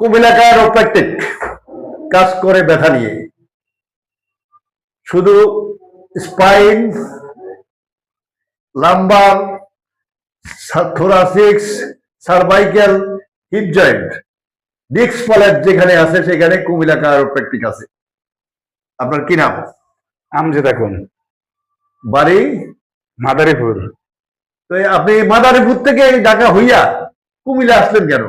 কুমিল্লা কায়োপ্র্যাকটিক কাজ করে ব্যথা নিয়ে। শুধু spine lumbar thoracic cervical hip joint discs folate যেখানে আছে সেখানে কুমিল্লা কায়োপ্র্যাকটিক আছে। আপনার কি নাম? আমজে দেখুন বাড়ি? মাদারীপুর। তো আপনি মাদারীপুর থেকে ঢাকা হইয়া কুমিল্লা আসলেন কেন?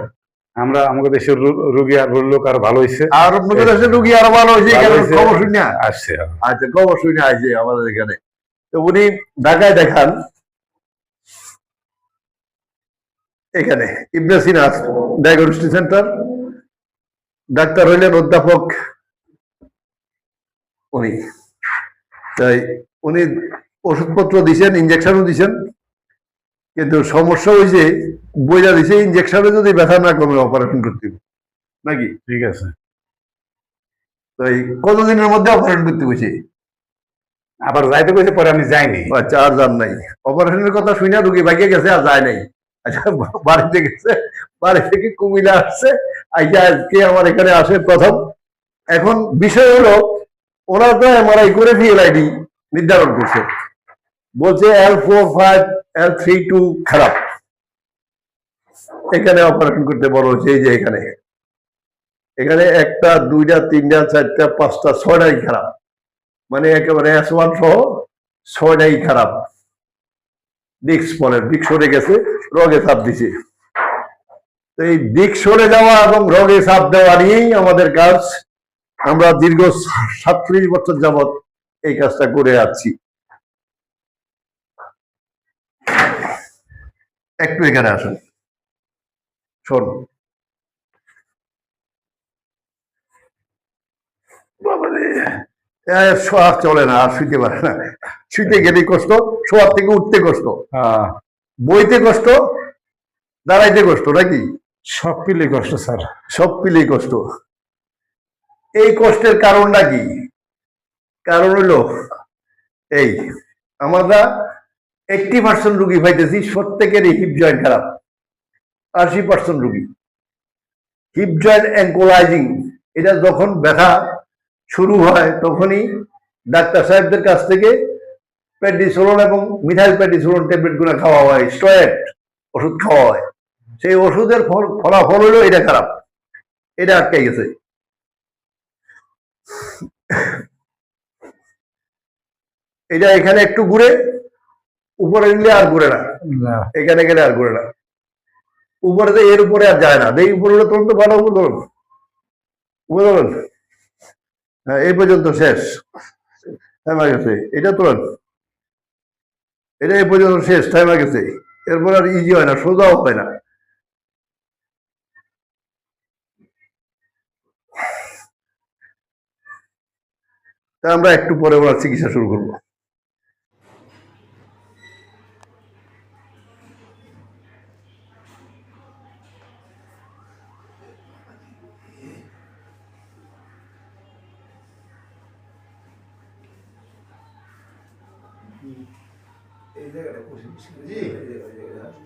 আমরা আমাদের দেশের রোগী আর লোক আর ভালো হয়েছে আর আপনাদের দেশে রুগী আরও ভালো হয়েছে হয়েছে। খবর শুনিয়া আসছে আচ্ছা খবর শুনে আসছে আমাদের এখানে। তো উনি ঢাকায় দেখান। এখানে Ibn Sina's diagnostic centre doctor হইলেন অধ্যাপক উনি। তাই উনি ওষুধপত্র দিছেন ইঞ্জেকশনও দিছেন। কিন্তু সমস্যা হয়েছে বইটা দিছে ইঞ্জেকশনে যদি ব্যথা না কমে অপারেশন করতে হবে। নাকি? ঠিক আছে। তাই কতদিনের মধ্যে অপারেশন করতে বসে আবার যাইতে কইছে পরে আমি যাইনি আচ্ছা আর যান নাই। অপারেশনের কথা শুনে রুগী ভাগিয়ে গেছে আর যায় নাই। আচ্ছা বাড়িতে গেছে বাড়ি থেকে কুমিল্লা আসছে আইসা আজকে আমার এখানে আসে প্রথম। এখন বিষয় হলো ওরা তো এমআরআই করে ভিএলআইডি নির্ধারণ করছে। বলছে L four five L three two খারাপ। এখানে অপারেশন করতে বড় হচ্ছে এই যে এখানে। এখানে একটা, দুইটা, তিনটা, চারটা, পাঁচটা, ছয়টাই খারাপ। মানে একেবারে এস ওয়ান সহ ছয়টাই খারাপ। দিক স্পনের দিক সরে গেছে, রগে চাপ দিছে। তো এই দিক সরে যাওয়া এবং রগে চাপ দেওয়া নিয়েই আমাদের কাজ। আমরা দীর্ঘ সাতত্রিশ বছর যাবত এই কাজটা করে যাচ্ছি একটু এখানে আসুন। শোন। শোয়া চলে না আর শুইতে পারে না। শুইতে গেলে কষ্ট শোয়ার থেকে উঠতে কষ্ট। আহ, বইতে কষ্ট দাঁড়াইতে কষ্ট নাকি? সব পিলে কষ্ট স্যার। সব পিলেই কষ্ট। এই কষ্টের কারণটা কি? কারণ হলো এই আমরা এইটটি পার্সেন্ট রুগী পাইতেছি, প্রত্যেকেরই হিপ জয়েন্ট খারাপ। আশি পার্সেন্ট রুগী। হিপ জয়েন্ট অ্যাঙ্কোলাইজিং এটা যখন ব্যথা শুরু হয়, তখনই ডাক্তার সাহেবদের কাছ থেকে প্যাডিসোলন এবং মিথাইল প্যাডিসোলন ট্যাবলেটগুলো খাওয়া হয় স্টয়েট ওষুধ খাওয়া হয়। সেই ওষুধের ফল- ফলাফল হলো এটা খারাপ। এটা আটকে গেছে। এটা এখানে একটু ঘুরে উপরে নিলে আর ঘুরে না। এখানে গেলে আর ঘুরে না। উপরে তো এর উপরে আর যায় না। এই উপরে হলে তখন তো ভালো উপর ধরুন উপরে হ্যাঁ এই পর্যন্ত শেষ। টাইম গেছে এটা তোলেন। এটা এই পর্যন্ত শেষ। টাইম গেছে এরপর আর ইজি হয় না সোজাও হয় না। তা আমরা একটু পরে ওনার চিকিৎসা শুরু করব।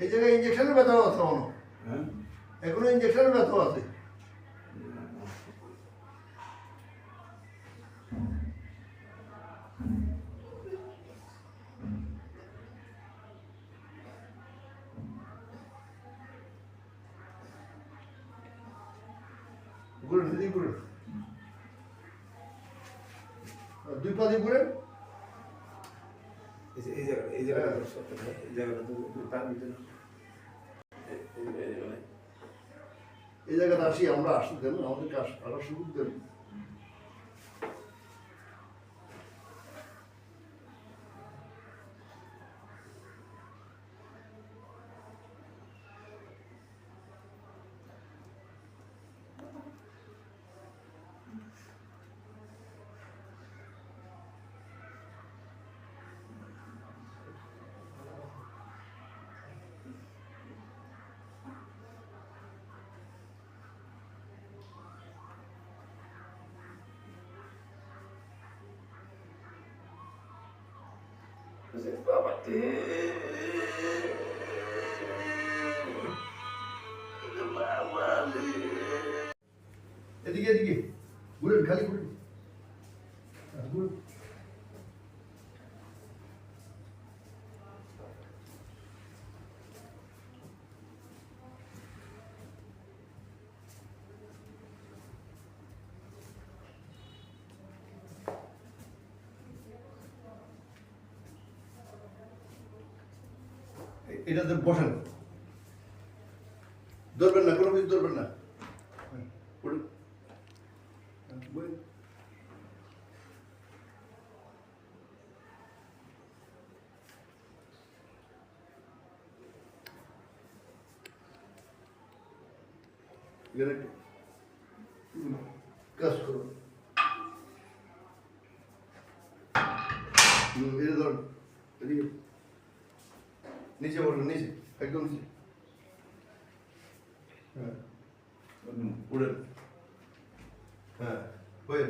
এই জায়গায় ইঞ্জেকশনের ব্যথা আছে এখনও এখনও ইঞ্জেকশনের ব্যথা আছে। দিদি ঘুরেন। দুই পা দিয়ে ঘুরেন। এই জায়গাটা এই জায়গাটা এই জায়গাটা তো তার ভিতরে এই জায়গাটা আসি আমরা আসতে দেন আমাদেরকে আসার সুযোগ দেন Você está batendo. Mamãe. Edigue, edigue. Gurin, cali, gurin. Gurin. এটাতে বসেন। ধরবেন না কোনো কিছু ধরবেন না। কাজ করুন। এটা ধরুন। নিচে বলুন নিচে একদম নিচে হ্যাঁ। উড়েন হ্যাঁ হয়ে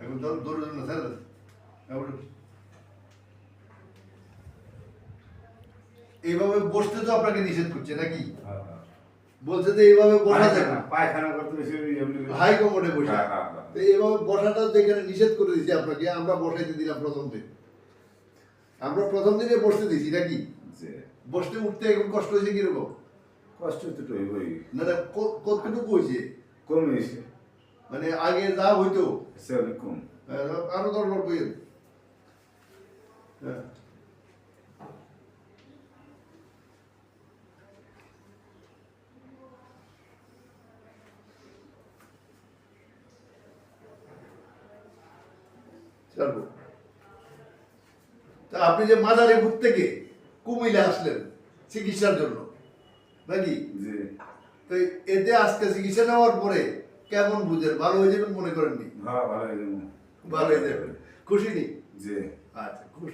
এখন ধর দৌড়ে না স্যার। হ্যাঁ এইভাবে বসতে তো আপনাকে নিষেধ করছে নাকি? বলছে যে এইভাবে বসা যাবে না। পায়খানা করতে হাই কমোডে বসে। হ্যাঁ, হ্যাঁ, হ্যাঁ। তো এইভাবে বসাটা তো এখানে নিষেধ করে দিয়েছি আপনাকে। আমরা বসাইতে দিলাম প্রথম দিন। আমরা প্রথম দিনে বসতে দিয়েছি নাকি? যে বসতে উঠতে এখন কষ্ট হয়েছে কীরকম? কষ্ট তো তো হইবই। না না ক- কতটুকু হয়েছে? কমেছে মানে আগে যা হইতো। কম। আরও দরবার বইয়ের ছাড়বো। তা আপনি যে মাদারীপুর থেকে কুমিল্লা আসলেন চিকিৎসার জন্য নাকি? যে তো এতে আজকে চিকিৎসা নেওয়ার পরে কেমন বুঝেন? ভালো হয়ে যাবেন মনে করেননি? হ্যাঁ ভালো হয়ে যাবেন ভালো হয়ে যাবে খুশি নি? যে আচ্ছা খুশ